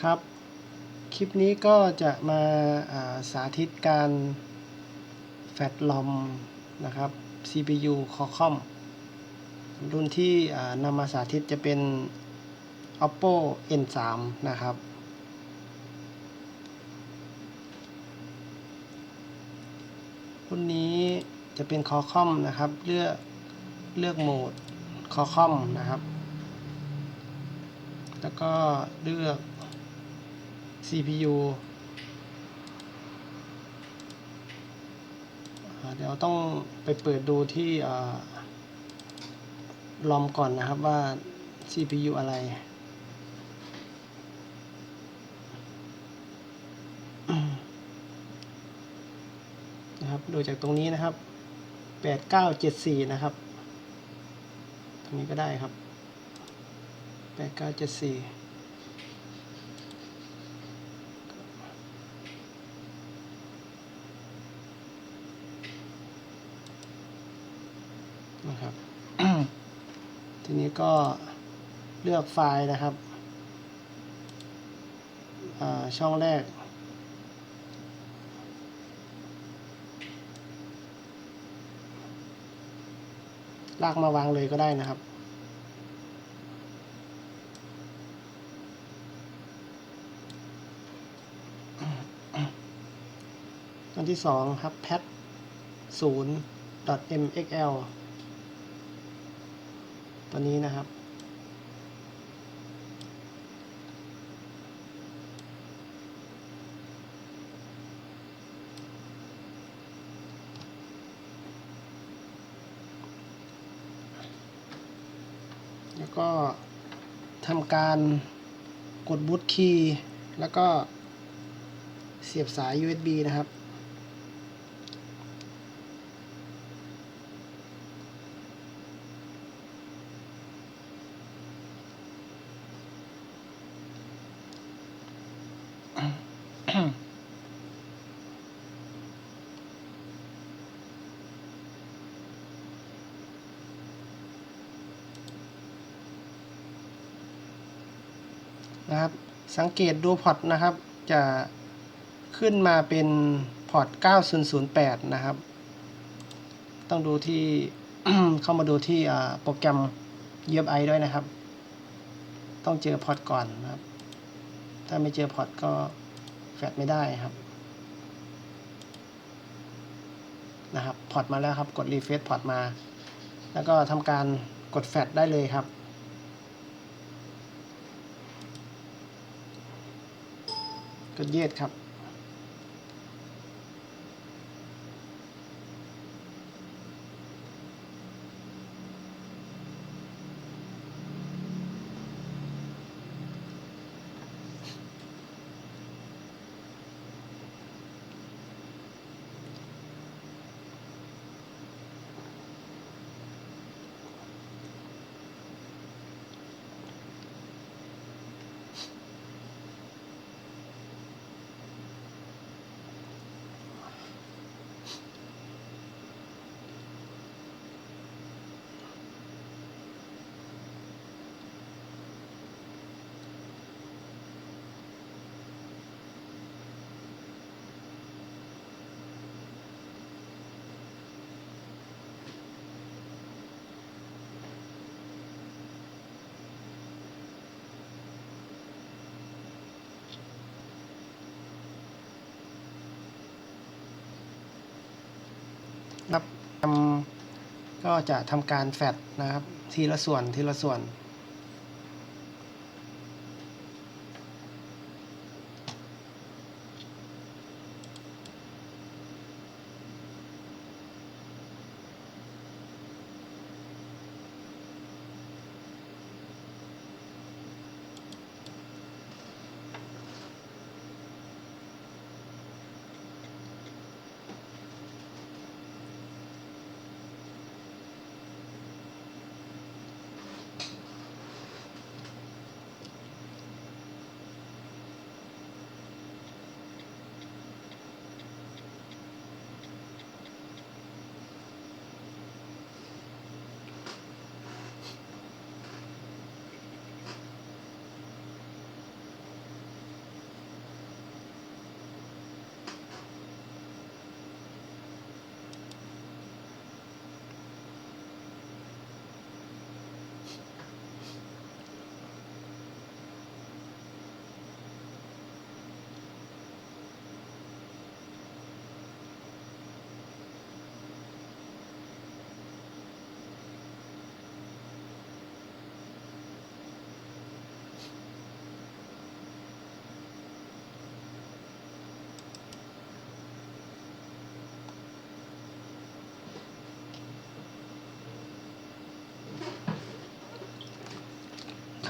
ครับ คลิปนี้ก็จะมาาสาธิตการแฟลชลอมนะครับ CPU Qualcomm รุ่นที่นำมาสาธิตจะเป็น Oppo N3 นะครับ รุ่นนี้จะเป็น Qualcomm นะครับ เลือกเลือกโหมด Qualcomm นะครับ แล้วก็เลือก CPU อ่าเดี๋ยวต้องไปเปิดดูที่ลอมก่อนนะครับว่า CPU อะไร นะครับ ดูจากตรงนี้นะครับ 8974 นะครับ ตรงนี้ก็ได้ครับ 8974 นะครับ ทีนี้ก็เลือกไฟล์นะครับอ่าช่องแรก ลากมาวางเลยก็ได้นะครับอันที่สองครับ pat ศูนย์ mxl ตัวนี้นะครับ แล้วก็ทำการกดบูตคีย์แล้วก็เสียบสาย USB นะครับ นะครับ สังเกตดูพอร์ตนะครับ จะขึ้นมาเป็นพอร์ต 9008 นะครับ ต้องดูที่เข้ามาดูที่โปรแกรม UFI ด้วยนะครับ ต้องเจอพอร์ตก่อนนะครับ ถ้าไม่เจอพอร์ตก็ ฟลชไม่ได้ครับนะครับพอร์ตมาแล้วครับ กดรีเฟซพอร์ตมา แล้วก็ทำการกดแฟดได้เลยครับ กดเยดครับ รับทำก็จะทำการแฟดนะครับ ทีละส่วนทีละส่วน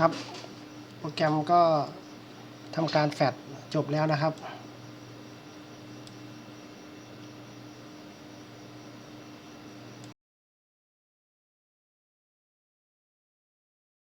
ครับ โปรแกรมก็ทำการแฟดจบแล้วนะครับ